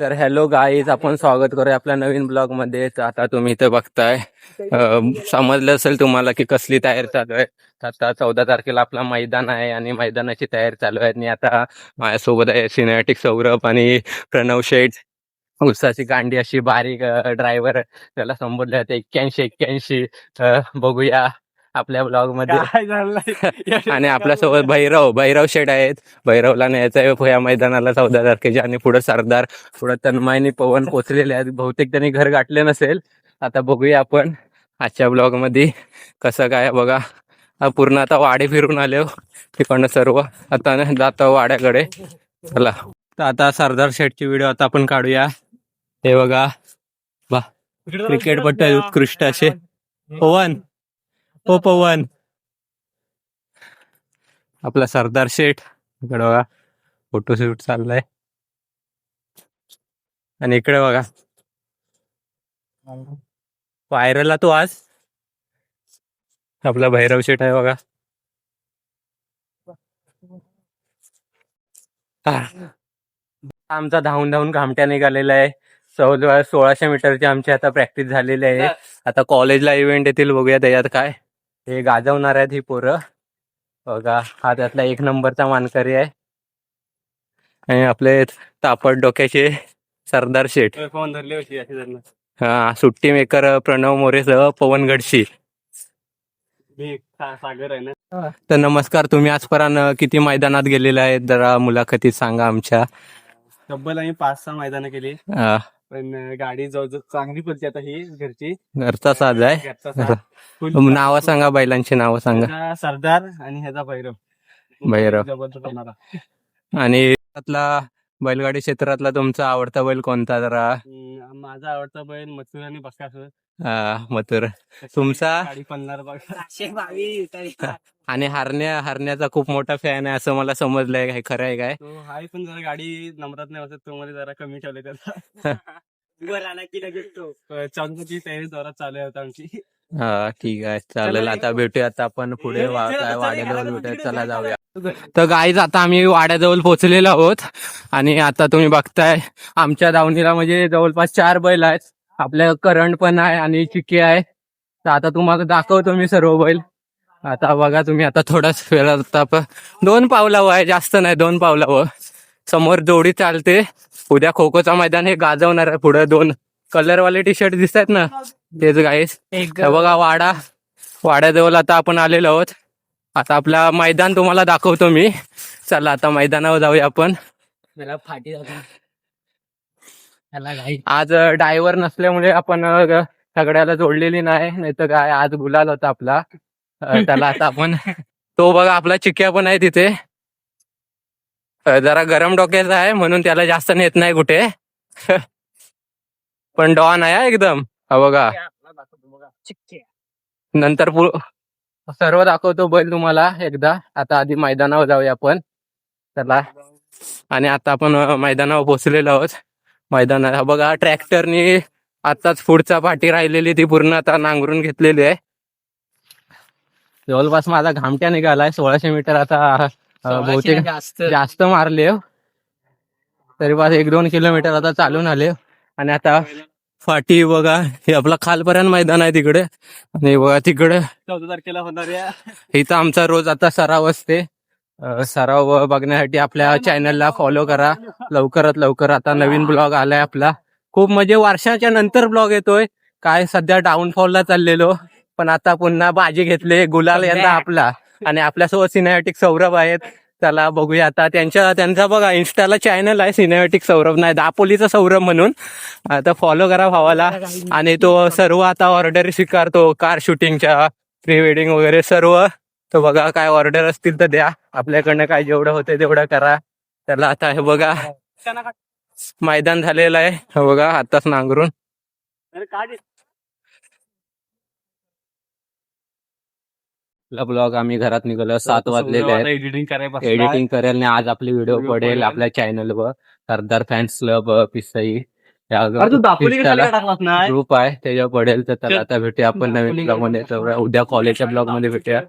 तर hello guys आपण स्वागत करूया आपल्या नवीन ब्लॉगमध्ये. आता तुम्ही इथे बघताय समजलं असेल तुम्हाला की कसली तयारी चालू आहे. आता चौदा तारखेला आपला मैदान आहे आणि मैदानाची तयारी चालू आहे. आणि आता माझ्यासोबत आहे सिनेमॅटिक सौरभ आणि प्रणव शेठ. उसाची गांडी अशी बारीक ड्रायव्हर त्याला संबोधले जाते एक्क्याऐंशी एक्क्याऐंशी. बघूया. आपल्या ब्लॉगमध्ये. आणि आपल्यासोबत भैरव भैरव शेठ आहेत. भैरवला न्यायचं आहे या मैदानाला चौदा तारखेच्या आणि पुढे सरदार पुढे तन्मयनी पवन पोचलेले आहेत. बहुतेक त्यांनी घर गाठले नसेल. आता बघूया आपण आजच्या ब्लॉगमध्ये कसं काय बघा. हा पूर्ण आता वाडे फिरून आले तिकडनं सर्व आता ना जातो वाड्याकडे. चला. तर आता सरदार शेठची व्हिडिओ आता आपण काढूया. हे बघा. बा क्रिकेटपट्टू उत्कृष्ट असे. पवन. हो पवन. आपला सरदार शेठ. इकडे बघा फोटोशूट चाललाय. आणि इकडे बघा. पायऱ्याला तो आज. आपला भैरव शेठ आहे बघा. आमचा धावून धावून घामट्या निघालेला आहे. चौदा सोळाशे मीटरची आमची आता प्रॅक्टिस झालेली आहे. आता कॉलेजला इव्हेंट येतील बघूया त्याच्यात काय. हे गाजवणार आहेत ही पोरं. बघा हा त्यातला एक नंबरचा मानकरी आहे. आणि आपले तापड डोक्याचे सरदार शेठ. फोन धरले होती हा सुट्टी मेकर प्रणव मोरेसह पवन गडशी. सागर आहे ना. तर नमस्कार तुम्ही आजपर्यंत किती मैदानात गेलेले आहेत जरा मुलाखतीत सांगा आमच्या. तब्बल आम्ही पाच सहा मैदानं केली. पण गाडी जवळ चांगली पडते आता ही घरची. घरचा साज आहे. घरचा नावं सांगा बैलांची नावं सांगा. ह्याचा सरदार आणि ह्याचा भैरव. भैरव. जबरदस्त होणारा आणि त्यातला बैलगाडी क्षेत्रातला तुमचा आवडता बैल कोणता जरा? माझा आवडता बैल मथुर आणि बकासूर अं, मथुर. तुमचा? गाडी आणि हरण्या हरण्याचा खूप मोठा फॅन आहे असं मला समजलंय काय खरं आहे काय? तो हाय पण जरा गाडी नंबरात नाही बसत तो मध्ये जरा कमी ठेवले त्याला. चौदाची तयारी जोरात चालू आहे आता आमची. हा ठीक आहे चालेल. आता भेटूया आता आपण पुढे. वा- काय वाड्याजवळ भेटूया चला जाऊया. तर गाईज आता आम्ही वाड्याजवळ पोहोचलेलो आहोत. आणि आता तुम्ही बघताय आमच्या दावणीला म्हणजे जवळपास चार बैल आहेत. आपल्या करंट पण आहे आणि चिक्की आहे. तर आता तुम्हाला दाखवतो मी सर्व बैल. आता बघा तुम्ही आता थोडाच फेरत दोन पावलावं आहे जास्त नाही दोन पावलावं समोर जोडी चालते. उद्या खो खोचा मैदान हे गाजवणार आहे पुढे दोन. कलरवाले टी शर्ट दिसत आहेत ना तेच गाईस बघा वाडा. वाड्याजवळ आता आपण आलेलो आहोत. आता आपला मैदान तुम्हाला दाखवतो मी. चला आता मैदानावर जाऊया आपण. मला फाटी आज ड्रायव्हर नसल्यामुळे आपण सगळ्याला जोडलेली नाही नाही तर काय आज गुलाल होता आपला. त्याला आता आपण तो बघा आपला चिक्क्या पण आहे तिथे. जरा गरम डोक्याचा आहे म्हणून त्याला जास्त नेत नाही कुठे. पण डॉन आहे एकदम. हा बघा. नंतर पु- सर्व दाखवतो बैल तुम्हाला एकदा. आता आधी मैदानावर जाऊया आपण. चला. आणि आता आपण मैदानावर पोहोचलेलो आहोत. मैदानात हा बघा ट्रॅक्टरनी आताच पुढचा पाठी राहिलेली ती पूर्ण आता नांगरून घेतलेली आहे. जवळपास माझा घामट्या निघालाय. सोळाशे मीटर आता बहुतेक जास्त. मारले. तरी पास एक दोन किलोमीटर आता चालून आले. आणि आता फाटी बघा हे आपला खालपर्यंत मैदान आहे तिकडे. आणि बघा तिकडे चौदा तारखेला होणार या. इथं आमचा रोज आता सराव असते. सराव बघण्यासाठी आपल्या चॅनलला फॉलो करा. लवकरात लवकर आता नवीन ब्लॉग आलाय आपला. खूप म्हणजे वर्षाच्या नंतर ब्लॉग येतोय. काय सध्या डाऊनफॉलला चाललेलो. पण आता पुन्हा बाजी घेतले. गुलाल यंदा आपला. आणि आपल्यासोबत सिनेमॅटिक सौरभ आहेत. त्याला बघूया आता. त्यांच्या त्यांचा बघा इन्स्टाला चॅनल आहे सिनेमॅटिक सौरभ. नाही दापोलीचा सौरभ म्हणून. आता फॉलो करा भावाला. आणि तो सर्व आता ऑर्डर स्वीकारतो. कार शूटिंगच्या प्री वेडिंग वगैरे सर्व. तर बघा काय ऑर्डर असतील तर द्या. आपल्याकडनं काय जेवढं होतं तेवढं करा. त्याला आता हे बघा मैदान झालेलं आहे. हे बघा आताच नांगरून. ब्लॉग आम्ही घरात निघालो. सात वाजलेले आहेत. एडिटिंग करायला एडिटिंग करेल आणि आज आपली व्हिडिओ Video पडेल पडेल. आपल्या चॅनलवर सरदार फॅन्स क्लब पिसाई. अरे तू दापोली कशाला टाकलास नाही ग्रुप आहे. त्याच्यावर पडेल तर त्याला आता भेटूया आपण नवीन ब्लॉगमध्ये. तर उद्या कॉलेजच्या ब्लॉगमध्ये भेटूया.